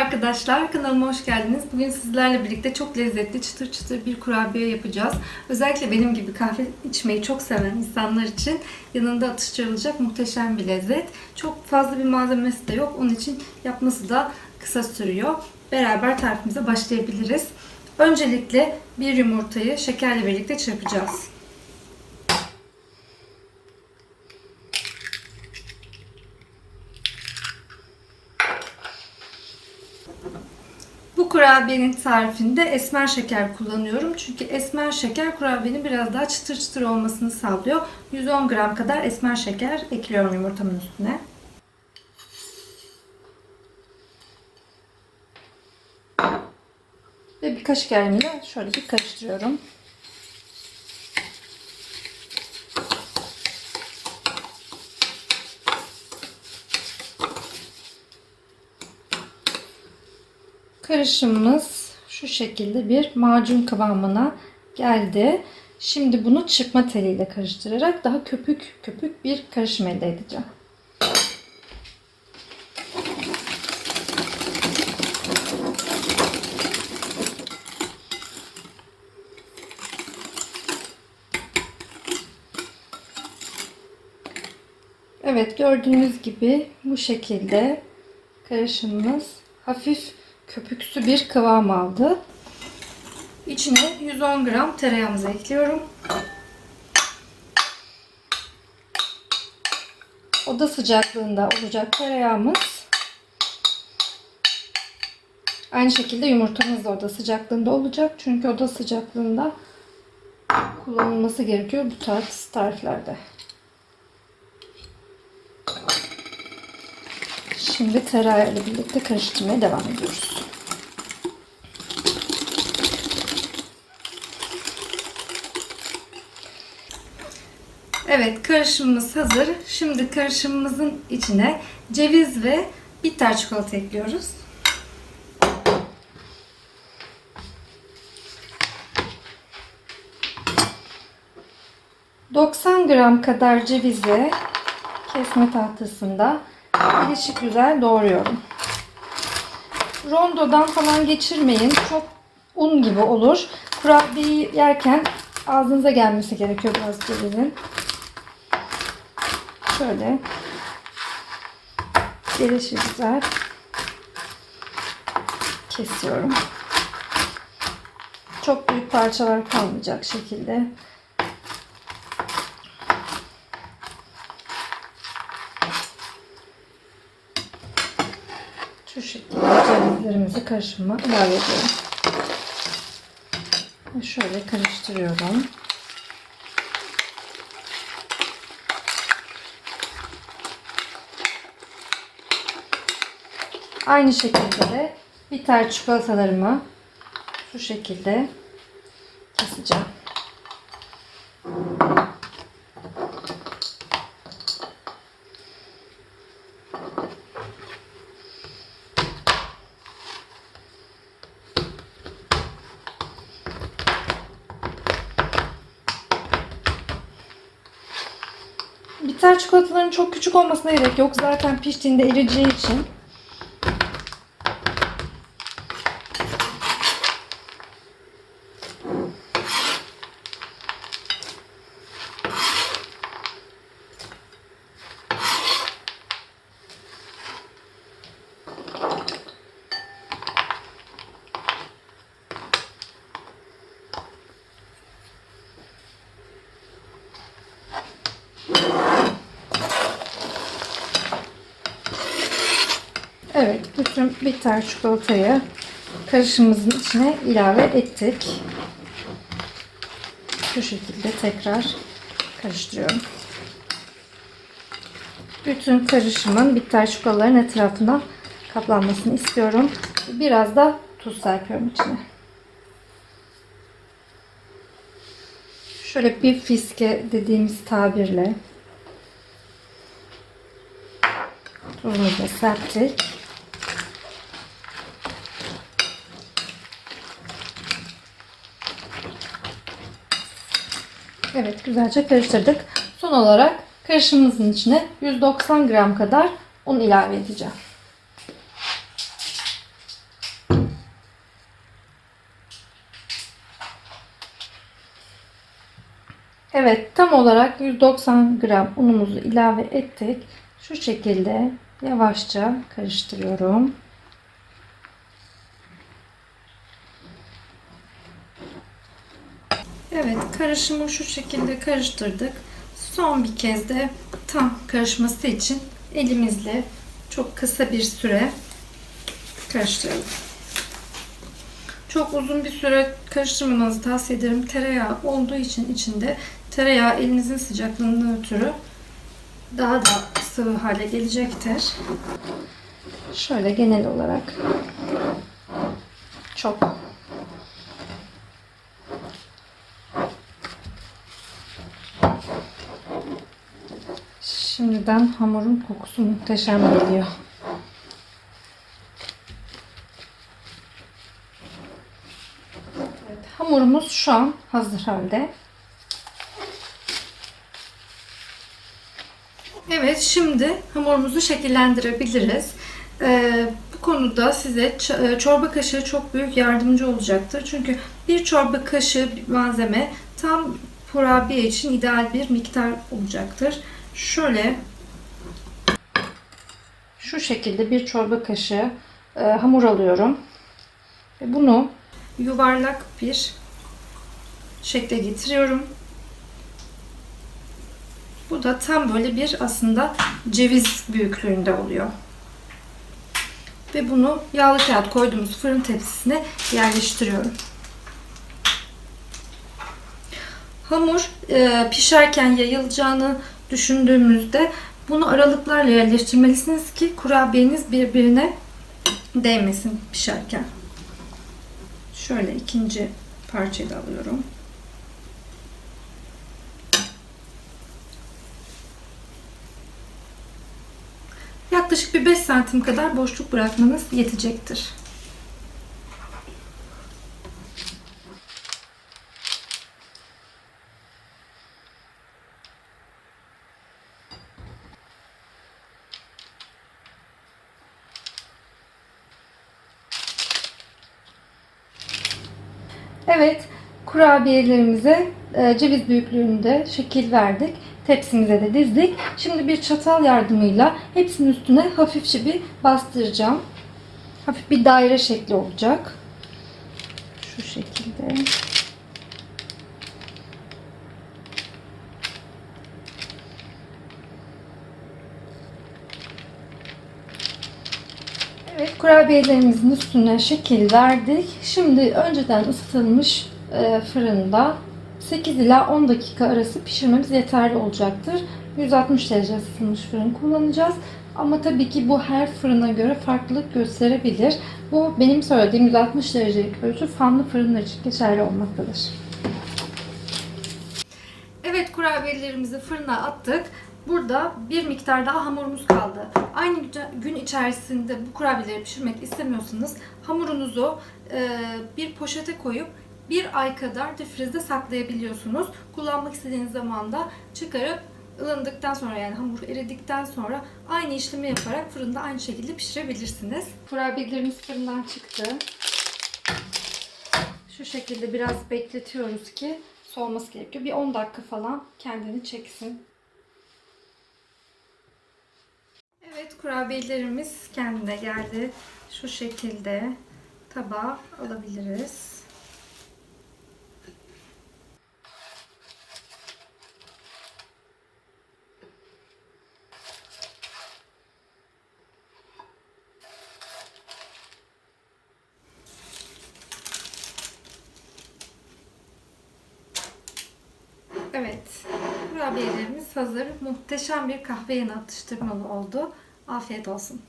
arkadaşlar, kanalıma hoş geldiniz. Bugün sizlerle birlikte çok lezzetli çıtır çıtır bir kurabiye yapacağız. Özellikle benim gibi kahve içmeyi çok seven insanlar için yanında atıştırılacak muhteşem bir lezzet. Çok fazla bir malzemesi de yok. Onun için yapması da kısa sürüyor. Beraber tarifimize başlayabiliriz. Öncelikle bir yumurtayı şekerle birlikte çırpacağız. Kurabiyenin tarifinde esmer şeker kullanıyorum. Çünkü esmer şeker kurabiyenin biraz daha çıtır çıtır olmasını sağlıyor. 110 gram kadar esmer şeker ekliyorum yumurtamın üstüne. Ve bir kaşık yardımıyla şöyle bir karıştırıyorum. Karışımımız şu şekilde bir macun kıvamına geldi. Şimdi bunu çırpma teliyle karıştırarak daha köpük köpük bir karışım elde edeceğim. Evet gördüğünüz gibi bu şekilde karışımımız hafif köpüksü bir kıvam aldı. İçine 110 gram tereyağımızı ekliyorum. Oda sıcaklığında olacak tereyağımız. Aynı şekilde yumurtamız da oda sıcaklığında olacak. Çünkü oda sıcaklığında kullanılması gerekiyor bu tarz tariflerde. Şimdi tereyağı ile birlikte karıştırmaya devam ediyoruz. Evet karışımımız hazır. Şimdi karışımımızın içine ceviz ve bitter çikolata ekliyoruz. ...90 gram kadar cevizi kesme tahtasında Gelişik güzel doğruyorum. Rondodan falan geçirmeyin. Çok un gibi olur. Kurabiyeyi yerken ağzınıza gelmesi gerekiyor biraz cevizin. Şöyle. Gelişi güzel. Kesiyorum. Çok büyük parçalar kalmayacak şekilde. Şu şekilde cevizlerimizi karışıma ilave ediyorum. Şöyle karıştırıyorum. Aynı şekilde de bitter çikolatalarımı şu şekilde keseceğim. Bitter çikolataların çok küçük olmasına gerek yok. Zaten piştiğinde eriyeceği için. Evet, bütün bitter çikolatayı karışımımızın içine ilave ettik. Şu şekilde tekrar karıştırıyorum. Bütün karışımın bitter çikolataların etrafına kaplanmasını istiyorum. Biraz da tuz serpiyorum içine. Şöyle bir fiske dediğimiz tabirle tuzumuzu da serptik. Evet güzelce karıştırdık. Son olarak karışımımızın içine 190 gram kadar un ilave edeceğim. Evet tam olarak 190 gram unumuzu ilave ettik. Şu şekilde yavaşça karıştırıyorum. Evet karışımı şu şekilde karıştırdık. Son bir kez de tam karışması için elimizle çok kısa bir süre karıştıralım. Çok uzun bir süre karıştırmamanızı tavsiye ederim. Tereyağı olduğu için içinde tereyağı elinizin sıcaklığından ötürü daha da sıvı hale gelecektir. Şöyle genel olarak çok Şimdiden hamurun kokusu muhteşem geliyor. Evet, hamurumuz şu an hazır halde. Evet, şimdi hamurumuzu şekillendirebiliriz. Ee, bu konuda size e, çorba kaşığı çok büyük yardımcı olacaktır. Çünkü bir çorba kaşığı malzeme tam kurabiye için ideal bir miktar olacaktır. Şöyle şu şekilde bir çorba kaşığı e, hamur alıyorum. Ve bunu yuvarlak bir şekle getiriyorum. Bu da tam böyle bir aslında ceviz büyüklüğünde oluyor. Ve bunu yağlı kağıt koyduğumuz fırın tepsisine yerleştiriyorum. Hamur e, pişerken yayılacağını düşündüğümüzde bunu aralıklarla yerleştirmelisiniz ki kurabiyeniz birbirine değmesin pişerken. Şöyle ikinci parçayı da alıyorum. Yaklaşık bir 5 santim kadar boşluk bırakmanız yetecektir. Evet, kurabiyelerimize e, ceviz büyüklüğünde şekil verdik. Tepsimize de dizdik. Şimdi bir çatal yardımıyla hepsinin üstüne hafifçe bir bastıracağım. Hafif bir daire şekli olacak. Şu şekilde. Evet, kurabiyelerimizin üstüne şekil verdik. Şimdi önceden ısıtılmış e, fırında 8 ila 10 dakika arası pişirmemiz yeterli olacaktır. 160 derece ısıtılmış fırın kullanacağız. Ama tabii ki bu her fırına göre farklılık gösterebilir. Bu benim söylediğim 160 derecelik ölçü fanlı fırınlar için geçerli olmaktadır. Evet kurabiyelerimizi fırına attık. Burada bir miktar daha hamurumuz kaldı. Aynı gün içerisinde bu kurabiyeleri pişirmek istemiyorsanız hamurunuzu e, bir poşete koyup bir ay kadar difrizde saklayabiliyorsunuz. Kullanmak istediğiniz zaman da çıkarıp ılındıktan sonra yani hamur eridikten sonra aynı işlemi yaparak fırında aynı şekilde pişirebilirsiniz. Kurabiyelerimiz fırından çıktı. Şu şekilde biraz bekletiyoruz ki soğuması gerekiyor. Bir 10 dakika falan kendini çeksin. Evet kurabiyelerimiz kendine geldi. Şu şekilde tabağa alabiliriz. Evet, kurabiyelerimiz hazır. Muhteşem bir kahve yanı atıştırmalı oldu. Afiyet olsun.